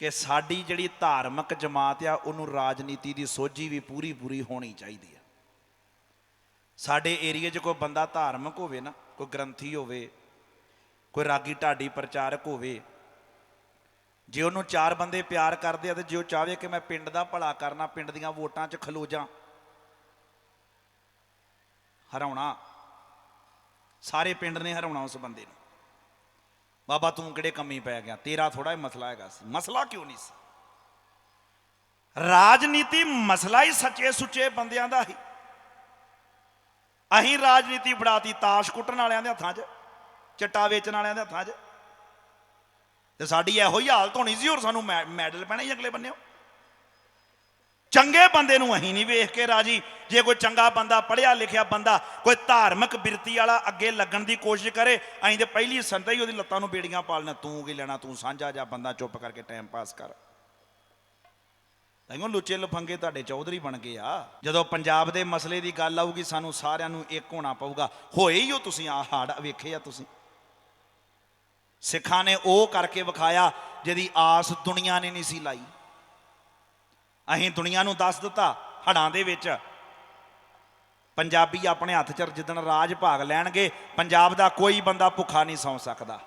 ਕਿ ਸਾਡੀ ਜਿਹੜੀ ਧਾਰਮਿਕ ਜਮਾਤ ਆ, ਉਹਨੂੰ ਰਾਜਨੀਤੀ ਦੀ ਸੋਝੀ ਵੀ ਪੂਰੀ ਪੂਰੀ ਹੋਣੀ ਚਾਹੀਦੀ ਆ। ਸਾਡੇ ਏਰੀਆ 'ਚ ਕੋਈ ਬੰਦਾ ਧਾਰਮਿਕ ਹੋਵੇ ਨਾ, ਕੋਈ ਗ੍ਰੰਥੀ ਹੋਵੇ, ਕੋਈ ਰਾਗੀ ਢਾਡੀ ਪ੍ਰਚਾਰਕ ਹੋਵੇ, ਜੇ ਉਹਨੂੰ ਚਾਰ ਬੰਦੇ ਪਿਆਰ ਕਰਦੇ ਆ ਤੇ ਜੇ ਉਹ ਚਾਹਵੇ ਕਿ ਮੈਂ ਪਿੰਡ ਦਾ ਭਲਾ ਕਰਨਾ, ਪਿੰਡ ਦੀਆਂ ਵੋਟਾਂ 'ਚ ਖਲੋ ਜਾ ਹਰਾਉਣਾ, ਸਾਰੇ ਪਿੰਡ ਨੇ ਹਰਾਉਣਾ ਉਸ ਬੰਦੇ ਨੂੰ। ਬਾਬਾ ਤੂੰ ਕਿਹੜੇ ਕੰਮੀ ਪੈ ਗਿਆ? ਤੇਰਾ ਥੋੜਾ ਜਿਹਾ ਮਸਲਾ ਹੈਗਾ ਸੀ। ਮਸਲਾ ਕਿਉਂ ਨਹੀਂ ਸੀ? ਰਾਜਨੀਤੀ ਮਸਲਾ ਹੀ ਸੱਚੇ ਸੁੱਚੇ ਬੰਦਿਆਂ ਦਾ ਹੀ। ਅਹੀਂ ਰਾਜਨੀਤੀ ਫੜਾਤੀ ਤਾਸ਼ ਕੁੱਟਣ ਵਾਲਿਆਂ ਦੇ ਹੱਥਾਂ 'ਚ, ਚਿੱਟਾ ਵੇਚਣ ਵਾਲਿਆਂ ਦੇ ਹੱਥਾਂ 'ਚ। ਤੇ ਸਾਡੀ ਇਹੋ ਹੀ ਹਾਲਤ ਹੋਣੀ ਸੀ ਔਰ ਸਾਨੂੰ ਮੈ- ਮੈਡਲ ਪੈਣਾ ਹੀ ਅਗਲੇ ਬੰਨਿਓ। ਚੰਗੇ ਬੰਦੇ ਨੂੰ ਅਹੀਂ ਨਹੀਂ ਵੇਖ ਕੇ ਰਾਜੀ। ਜੇ ਕੋਈ ਚੰਗਾ ਬੰਦਾ, ਪੜ੍ਹਿਆ ਲਿਖਿਆ ਬੰਦਾ, ਕੋਈ ਧਾਰਮਿਕ ਬਿਰਤੀ ਵਾਲਾ ਅੱਗੇ ਲੱਗਣ ਦੀ ਕੋਸ਼ਿਸ਼ ਕਰੇ ਅਹੀਂ ਤੇ ਪਹਿਲੀ ਸੰਤਾ ਹੀ ਉਹਦੀ ਲੱਤਾਂ ਨੂੰ ਬੇੜੀਆਂ ਪਾਲਣਾ ਤੂੰ ਕੀ ਲੈਣਾ, ਤੂੰ ਸਾਂਝਾ ਜਾ, ਬੰਦਾ ਚੁੱਪ ਕਰਕੇ ਟਾਈਮ ਪਾਸ ਕਰ। ਤਾਈਓ ਲੁੱਚੇ ਲਫੰਗੇ ਤੁਹਾਡੇ ਚੌਧਰੀ ਬਣ ਗਏ ਆ। ਜਦੋਂ ਪੰਜਾਬ ਦੇ ਮਸਲੇ ਦੀ ਗੱਲ ਆਊਗੀ, ਸਾਨੂੰ ਸਾਰਿਆਂ ਨੂੰ ਇੱਕ ਹੋਣਾ ਪਊਗਾ। ਹੋਏ ਹੀ ਉਹ ਤੁਸੀਂ ਆ ਹਾੜ ਵੇਖੇ ਆ ਤੁਸੀਂ। ਸਿੱਖਾਂ ਨੇ ਉਹ ਕਰਕੇ ਵਿਖਾਇਆ, ਜਿਹਦੀ ਆਸ ਦੁਨੀਆ ਨੇ ਨਹੀਂ ਸੀ ਲਾਈ। ਅਸੀਂ ਦੁਨੀਆ ਨੂੰ ਦੱਸ ਦਿੱਤਾ ਹੜਾਂ ਦੇ ਵਿੱਚ। ਪੰਜਾਬੀ ਆਪਣੇ ਹੱਥ 'ਚ ਜਿੱਦਣ ਰਾਜ ਭਾਗ ਲੈਣਗੇ, ਪੰਜਾਬ ਦਾ ਕੋਈ ਬੰਦਾ ਭੁੱਖਾ ਨਹੀਂ ਸੌਂ ਸਕਦਾ।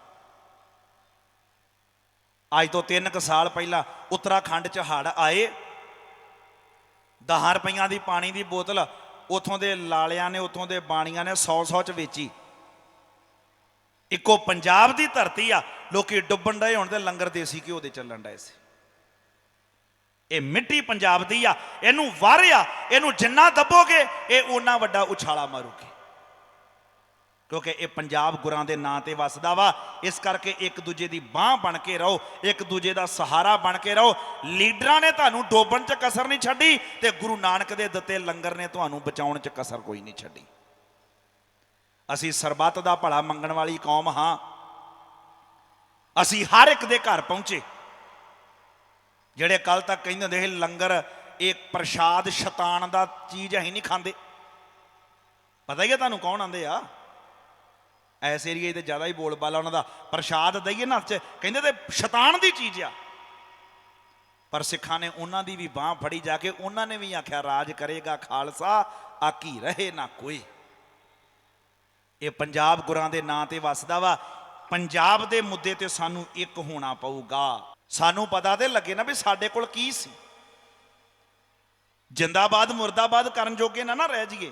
ਅੱਜ ਤੋਂ 3 ਕੁ ਸਾਲ ਪਹਿਲਾਂ ਉੱਤਰਾਖੰਡ 'ਚ ਹੜ ਆਏ। 10 ਰੁਪਈਆਂ ਦੀ ਪਾਣੀ ਦੀ ਬੋਤਲ ਉਥੋਂ ਦੇ ਲਾਲਿਆਂ ਨੇ, ਉਥੋਂ ਦੇ ਬਾਣੀਆਂ ਨੇ 100 100 ਚ ਵੇਚੀ। ਇੱਕੋ ਪੰਜਾਬ ਦੀ ਧਰਤੀ ਆ, ਲੋਕੀ ਡੁੱਬਣ ਡਏ ਹੁਣ ਤੇ ਲੰਗਰ ਦੇਸੀ ਘਿਓ ਦੇ ਚੱਲਣ ਡਏ ਸੀ। ਇਹ ਮਿੱਟੀ ਪੰਜਾਬ ਦੀ ਆ, ਇਹਨੂੰ ਵਾਰਿਆ ਇਹਨੂੰ ਜਿੰਨਾ ਦੱਬੋਗੇ, ਇਹ ਓਨਾ ਵੱਡਾ ਉਛਾਲਾ ਮਾਰੂਗੀ। ਕਿਉਂਕਿ ਇਹ ਪੰਜਾਬ ਗੁਰਾਂ ਦੇ ਨਾਂ ਤੇ ਵਸਦਾ ਵਾ, ਇਸ ਕਰਕੇ ਇੱਕ ਦੂਜੇ ਦੀ ਬਾਹ ਬਣ ਕੇ ਰਹੋ, ਇੱਕ ਦੂਜੇ ਦਾ ਸਹਾਰਾ ਬਣ ਕੇ ਰਹੋ। ਲੀਡਰਾਂ ਨੇ ਤੁਹਾਨੂੰ ਡੋਬਣ 'ਚ ਕਸਰ ਨਹੀਂ ਛੱਡੀ ਤੇ ਗੁਰੂ ਨਾਨਕ ਦੇ ਦਿੱਤੇ ਲੰਗਰ ਨੇ ਤੁਹਾਨੂੰ ਬਚਾਉਣ 'ਚ ਕਸਰ ਕੋਈ ਨਹੀਂ ਛੱਡੀ। ਅਸੀਂ ਸਰਬੱਤ ਦਾ ਭਲਾ ਮੰਗਣ ਵਾਲੀ ਕੌਮ ਹਾਂ। ਅਸੀਂ ਹਰ ਇੱਕ ਦੇ ਘਰ ਪਹੁੰਚੇ। ਜਿਹੜੇ ਕੱਲ ਤੱਕ ਕਹਿੰਦੇ ਹੁੰਦੇ ਸੀ, ਲੰਗਰ ਇਹ ਪ੍ਰਸ਼ਾਦ ਸ਼ੈਤਾਨ ਦਾ ਚੀਜ਼ ਅਸੀਂ ਨਹੀਂ ਖਾਂਦੇ। ਪਤਾ ਹੀ ਹੈ ਤੁਹਾਨੂੰ ਕੌਣ ਆਂਦੇ ਆ? ਐਸ ਏਰੀਏ ਤੇ ਜ਼ਿਆਦਾ ਹੀ ਬੋਲਬਾਲਾ ਉਹਨਾਂ ਦਾ। ਪ੍ਰਸ਼ਾਦ ਦਈਏ ਨਾ 'ਚ, ਕਹਿੰਦੇ ਤੇ ਸ਼ੈਤਾਨ ਦੀ ਚੀਜ਼ ਆ। ਪਰ ਸਿੱਖਾਂ ਨੇ ਉਹਨਾਂ ਦੀ ਵੀ ਬਾਹ ਫੜੀ ਜਾ ਕੇ ਉਹਨਾਂ ਨੇ ਵੀ ਆਖਿਆ, ਰਾਜ ਕਰੇਗਾ ਖਾਲਸਾ ਆਕੀ ਰਹੇ ਨਾ ਕੋਈ। ਇਹ ਪੰਜਾਬ ਗੁਰਾਂ ਦੇ ਨਾਂ ਤੇ ਵਸਦਾ ਵਾ। ਪੰਜਾਬ ਦੇ ਮੁੱਦੇ ਤੇ ਸਾਨੂੰ ਇੱਕ ਹੋਣਾ ਪਊਗਾ। ਸਾਨੂੰ ਪਤਾ ਤੇ ਲੱਗੇ ਨਾ ਵੀ ਸਾਡੇ ਕੋਲ ਕੀ ਸੀ। ਜਿੰਦਾਬਾਦ, ਮੁਰਦਾਬਾਦ ਕਰਨ ਜੋਗੇ ਨਾ ਨਾ ਰਹਿ ਜੀਏ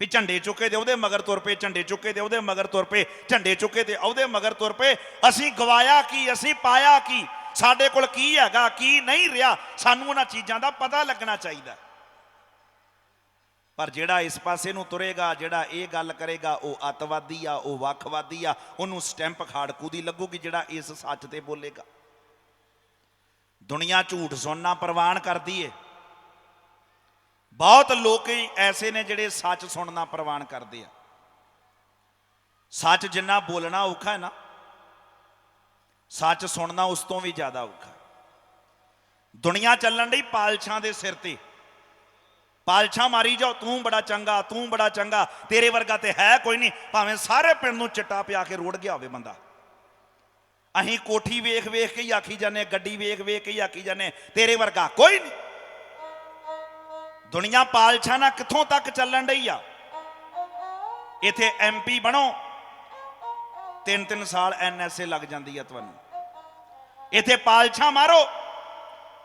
ਵੀ ਝੰਡੇ ਚੁੱਕੇ ਤੇ ਉਹਦੇ ਮਗਰ ਤੁਰ ਪਏ, ਝੰਡੇ ਚੁੱਕੇ ਤੇ ਉਹਦੇ ਮਗਰ ਤੁਰ ਪਏ, ਝੰਡੇ ਚੁੱਕੇ ਤੇ ਉਹਦੇ ਮਗਰ ਤੁਰ ਪਏ। ਅਸੀਂ ਗਵਾਇਆ ਕੀ, ਅਸੀਂ ਪਾਇਆ ਕੀ? ਸਾਡੇ ਕੋਲ ਕੀ ਹੈਗਾ, ਕੀ ਨਹੀਂ ਰਿਹਾ? ਸਾਨੂੰ ਉਹਨਾਂ ਚੀਜ਼ਾਂ ਦਾ ਪਤਾ ਲੱਗਣਾ ਚਾਹੀਦਾ। ਪਰ ਜਿਹੜਾ ਇਸ ਪਾਸੇ ਨੂੰ ਤੁਰੇਗਾ, ਜਿਹੜਾ ਇਹ ਗੱਲ ਕਰੇਗਾ, ਉਹ ਅਤਵਾਦੀ ਆ, ਉਹ ਵੱਖਵਾਦੀ ਆ, ਉਹਨੂੰ ਸਟੈਂਪ ਖਾੜਕੂ ਦੀ ਲੱਗੂਗੀ ਜਿਹੜਾ ਇਸ ਸੱਚ ਤੇ ਬੋਲੇਗਾ। ਦੁਨੀਆ ਝੂਠ ਸੁਣਨਾ ਪ੍ਰਵਾਨ ਕਰਦੀ ਏ। ਬਹੁਤ ਲੋਕ ਐਸੇ ਨੇ ਜਿਹੜੇ ਸੱਚ ਸੁਣਨਾ ਪ੍ਰਵਾਨ ਕਰਦੇ ਆ। ਸੱਚ ਜਿੰਨਾ ਬੋਲਣਾ ਔਖਾ ਹੈ ਨਾ, ਸੱਚ ਸੁਣਨਾ ਉਸ ਤੋਂ ਵੀ ਜ਼ਿਆਦਾ ਔਖਾ। ਦੁਨੀਆ ਚੱਲਣ ਲਈ ਪਾਲਛਾਂ ਦੇ ਸਿਰ ਤੇ। ਪਾਲਛਾਂ ਮਾਰੀ ਜਾਓ, ਤੂੰ ਬੜਾ ਚੰਗਾ, ਤੂੰ ਬੜਾ ਚੰਗਾ, ਤੇਰੇ ਵਰਗਾ ਤੇ ਹੈ ਕੋਈ ਨਹੀਂ। ਭਾਵੇਂ ਸਾਰੇ ਪਿੰਡ ਨੂੰ ਚਿੱਟਾ ਪਿਆ ਕੇ ਰੋੜ ਗਿਆ ਹੋਵੇ ਬੰਦਾ। ਅਸੀਂ ਕੋਠੀ ਵੇਖ ਵੇਖ ਕੇ ਹੀ ਆਖੀ ਜਾਂਦੇ ਗੱਡੀ ਵੇਖ ਵੇਖ ਕੇ ਹੀ ਆਖੀ ਜਾਂਦੇ ਤੇਰੇ ਵਰਗਾ ਕੋਈ ਨਹੀਂ। ਦੁਨੀਆ ਪਾਲਛਾਂ ਨਾਲ ਕਿੱਥੋਂ ਤੱਕ ਚੱਲਣ ਡਈ ਆ? ਇਥੇ ਐਮਪੀ ਬਣੋ। ਤਿੰਨ ਤਿੰਨ ਸਾਲ ਐਨਐਸਏ ਲੱਗ ਜਾਂਦੀ ਆ ਤੁਹਾਨੂੰ। ਇੱਥੇ ਪਾਲਛਾਂ ਮਾਰੋ।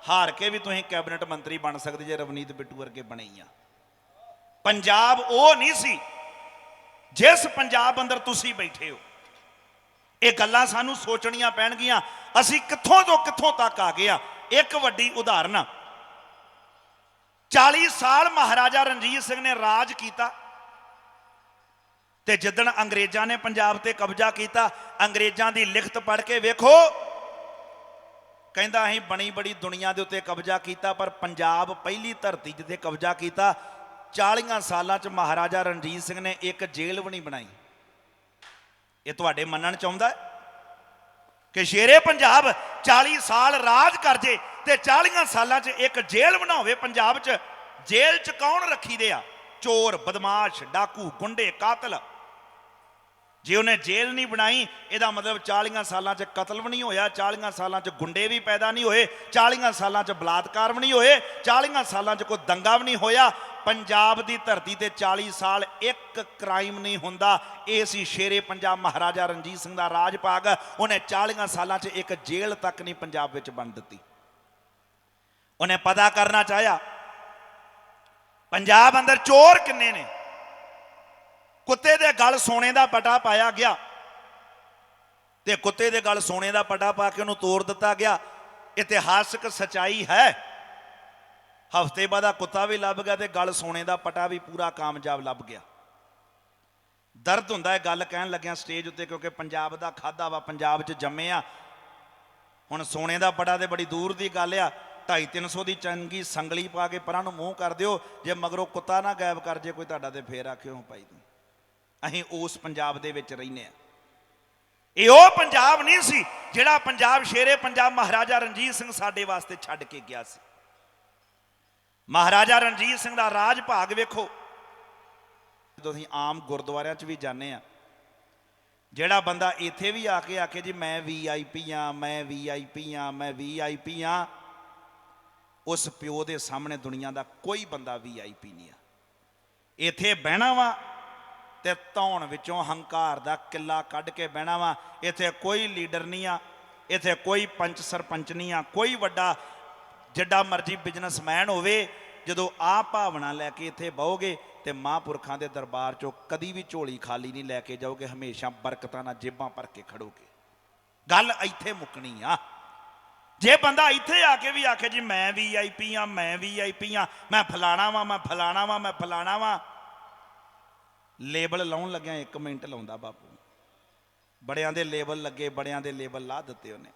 ਹਾਰ ਕੇ ਵੀ ਤੁਸੀਂ ਕੈਬਨਿਟ ਮੰਤਰੀ ਬਣ ਸਕਦੇ ਜੇ ਰਵਨੀਤ ਬਿੱਟੂ ਵਰਗੇ ਬਣੇ ਆ। ਪੰਜਾਬ ਉਹ ਨਹੀਂ ਸੀ ਜਿਸ ਪੰਜਾਬ ਅੰਦਰ ਤੁਸੀਂ ਬੈਠੇ ਹੋ। ਇਹ ਗੱਲਾਂ ਸਾਨੂੰ ਸੋਚਣੀਆਂ ਪੈਣਗੀਆਂ। ਅਸੀਂ ਕਿੱਥੋਂ ਤੋਂ ਕਿੱਥੋਂ ਤੱਕ ਆ ਗਏ ਆ? ਇੱਕ ਵੱਡੀ ਉਦਾਹਰਨ 40 ਸਾਲ ਮਹਾਰਾਜਾ ਰਣਜੀਤ ਸਿੰਘ ਨੇ ਰਾਜ ਕੀਤਾ ਤੇ ਜਿੱਦਣ ਅੰਗਰੇਜ਼ਾਂ ਨੇ ਪੰਜਾਬ ਤੇ ਕਬਜ਼ਾ ਕੀਤਾ, ਅੰਗਰੇਜ਼ਾਂ ਦੀ ਲਿਖਤ ਪੜ੍ਹ ਕੇ ਵੇਖੋ, ਕਹਿੰਦਾ ਅਸੀਂ ਬਣੀ ਬੜੀ ਦੁਨੀਆ ਦੇ ਉੱਤੇ ਕਬਜ਼ਾ ਕੀਤਾ, ਪਰ ਪੰਜਾਬ ਪਹਿਲੀ ਧਰਤੀ ਜਿੱਥੇ ਕਬਜ਼ਾ ਕੀਤਾ। 40 ਸਾਲਾਂ ਚ ਮਹਾਰਾਜਾ ਰਣਜੀਤ ਸਿੰਘ ਨੇ ਇੱਕ ਜੇਲ੍ਹ ਵੀ ਨਹੀਂ ਬਣਾਈ। ਇਹ ਤੁਹਾਡੇ ਮੰਨਣ ਚ ਆਉਂਦਾ ਕਿ ਸ਼ੇਰੇ ਪੰਜਾਬ 40 ਸਾਲ ਰਾਜ ਕਰ ਜੇ ਤੇ 40 ਸਾਲਾਂ 'ਚ ਇੱਕ ਜੇਲ੍ਹ ਬਣਾਵੇ ਪੰਜਾਬ 'ਚ? ਜੇਲ੍ਹ 'ਚ ਕੌਣ ਰੱਖੀਦੇ ਆ? ਚੋਰ, ਬਦਮਾਸ਼, ਡਾਕੂ, ਗੁੰਡੇ, ਕਾਤਲ। ਜੇ ਉਹਨੇ ਜੇਲ੍ਹ ਨਹੀਂ ਬਣਾਈ, ਇਹਦਾ ਮਤਲਬ 40 ਸਾਲਾਂ 'ਚ ਕਤਲ ਵੀ ਨਹੀਂ ਹੋਇਆ 40 ਸਾਲਾਂ 'ਚ ਗੁੰਡੇ ਵੀ ਪੈਦਾ ਨਹੀਂ ਹੋਏ 40 ਸਾਲਾਂ 'ਚ ਬਲਾਤਕਾਰ ਵੀ ਨਹੀਂ ਹੋਏ 40 ਸਾਲਾਂ 'ਚ ਕੋਈ ਦੰਗਾ ਵੀ ਨਹੀਂ ਹੋਇਆ। ਪੰਜਾਬ ਦੀ ਧਰਤੀ ਤੇ 40 ਸਾਲ ਇੱਕ ਕ੍ਰਾਈਮ ਨਹੀਂ ਹੁੰਦਾ। ਇਹ ਸੀ ਸ਼ੇਰੇ ਪੰਜਾਬ ਮਹਾਰਾਜਾ ਰਣਜੀਤ ਸਿੰਘ ਦਾ ਰਾਜ ਭਾਗ ਉਹਨੇ 40 ਸਾਲਾਂ 'ਚ ਇੱਕ ਜੇਲ੍ਹ ਤੱਕ ਨਹੀਂ ਪੰਜਾਬ ਵਿੱਚ ਬਣ ਦਿੱਤੀ। ਉਹਨੇ ਪਤਾ ਕਰਨਾ ਚਾਹਿਆ, ਪੰਜਾਬ ਅੰਦਰ ਚੋਰ ਕਿੰਨੇ ਨੇ? ਕੁੱਤੇ ਦੇ ਗਲ ਸੋਨੇ ਦਾ ਪਟਾ ਪਾਇਆ ਗਿਆ। ਤੇ ਕੁੱਤੇ ਦੇ ਗਲ ਸੋਨੇ ਦਾ ਪਟਾ ਪਾ ਕੇ ਉਹਨੂੰ ਤੋੜ ਦਿੱਤਾ ਗਿਆ। ਇਤਿਹਾਸਕ ਸਚਾਈ ਹੈ। ਹਫ਼ਤੇ ਬਾਅਦ ਆ ਕੁੱਤਾ ਵੀ ਲੱਭ ਗਿਆ ਤੇ ਗਲ ਸੋਨੇ ਦਾ ਪਟਾ ਵੀ ਪੂਰਾ ਕਾਮਯਾਬ ਲੱਭ ਗਿਆ। ਦਰਦ ਹੁੰਦਾ ਹੈ ਗੱਲ ਕਹਿਣ ਲੱਗਿਆ ਸਟੇਜ ਉੱਤੇ ਕਿਉਂਕਿ ਪੰਜਾਬ ਦਾ ਖਾਦਾ ਵਾ, ਪੰਜਾਬ 'ਚ ਜੰਮੇ ਆ। ਹੁਣ ਸੋਨੇ ਦਾ ਪਟਾ ਤੇ ਬੜੀ ਦੂਰ ਦੀ ਗੱਲ ਆ। 250 ਦੀ ਚੰਗੀ ਸੰਗਲੀ ਪਾ ਕੇ ਪਰਾਂ ਨੂੰ ਮੂੰਹ ਕਰ ਦਿਓ। ਜੇ ਮਗਰੋਂ ਕੁੱਤਾ ਨਾ ਗਾਇਬ ਕਰ ਜੇ, ਕੋਈ ਤੁਹਾਡਾ ਤੇ ਫੇਰ ਆਖਿਓ ਭਾਈ ਤੂੰ। ਅਸੀਂ ਉਸ ਪੰਜਾਬ ਦੇ ਵਿੱਚ ਰਹਿੰਦੇ ਆ ਇਹ ਉਹ ਪੰਜਾਬ ਨਹੀਂ ਸੀ ਜਿਹੜਾ ਪੰਜਾਬ ਸ਼ੇਰੇ ਪੰਜਾਬ ਮਹਾਰਾਜਾ ਰਣਜੀਤ ਸਿੰਘ ਸਾਡੇ ਵਾਸਤੇ ਛੱਡ ਕੇ ਗਿਆ ਸੀ। ਮਹਾਰਾਜਾ ਰਣਜੀਤ ਸਿੰਘ ਦਾ ਰਾਜ ਭਾਗ ਵੇਖੋ। ਤੁਸੀਂ ਆਮ ਗੁਰਦੁਆਰਿਆਂ 'ਚ ਵੀ ਜਾਂਦੇ ਆ ਜਿਹੜਾ ਬੰਦਾ ਇੱਥੇ ਵੀ ਆ ਕੇ ਆਖੇ ਜੀ, ਮੈਂ ਵੀਆਈਪੀ ਆ ਮੈਂ ਵੀਆਈਪੀ ਆ ਮੈਂ ਵੀਆਈਪੀ ਆ ਉਸ ਪਿਓ ਦੇ ਸਾਹਮਣੇ ਦੁਨੀਆ ਦਾ ਕੋਈ ਬੰਦਾ ਵੀਆਈਪੀ ਨਹੀਂ ਆ। ਇੱਥੇ ਬਹਿਣਾ ਵਾ ਤੇ ਧੌਣ ਵਿੱਚੋਂ ਹੰਕਾਰ ਦਾ ਕਿੱਲਾ ਕੱਢ ਕੇ ਬਹਿਣਾ ਵਾ। ਇੱਥੇ ਕੋਈ ਲੀਡਰ ਨਹੀਂ ਆ, ਇੱਥੇ ਕੋਈ ਪੰਚ ਸਰਪੰਚ ਨਹੀਂ ਆ, ਕੋਈ ਵੱਡਾ ਜਿੱਡਾ ਮਰਜ਼ੀ ਬਿਜ਼ਨਸਮੈਨ ਹੋਵੇ, ਜਦੋਂ ਆ ਭਾਵਨਾ ਲੈ ਕੇ ਇੱਥੇ ਬਹੋਗੇ ਤੇ ਮਹਾਂਪੁਰਖਾਂ ਦੇ ਦਰਬਾਰ ਚੋਂ ਕਦੀ ਵੀ ਝੋਲੀ ਖਾਲੀ ਨਹੀਂ ਲੈ ਕੇ ਜਾਓਗੇ, ਹਮੇਸ਼ਾ ਬਰਕਤਾਂ ਨਾਲ ਜੇਬਾਂ ਭਰ ਕੇ ਖੜੋਗੇ। ਗੱਲ ਇੱਥੇ ਮੁੱਕਣੀ ਆ। ਜੇ ਬੰਦਾ ਇੱਥੇ ਆ ਕੇ ਵੀ ਆਖੇ ਜੀ, ਮੈਂ ਵੀਆਈਪੀ ਆ, ਮੈਂ ਵੀਆਈਪੀ ਆ, ਮੈਂ ਫਲਾਣਾ ਵਾਂ, ਮੈਂ ਫਲਾਣਾ ਵਾਂ, ਮੈਂ ਫਲਾਣਾ ਵਾਂ ਲੇਬਲ ਲਾਉਣ ਲੱਗਿਆ 1 ਮਿੰਟ ਲਾਉਂਦਾ ਬਾਪੂ। ਬੜਿਆਂ ਦੇ ਲੇਬਲ ਲੱਗੇ, ਬੜਿਆਂ ਦੇ ਲੇਬਲ ਲਾ ਦਿੱਤੇ ਉਹਨੇ।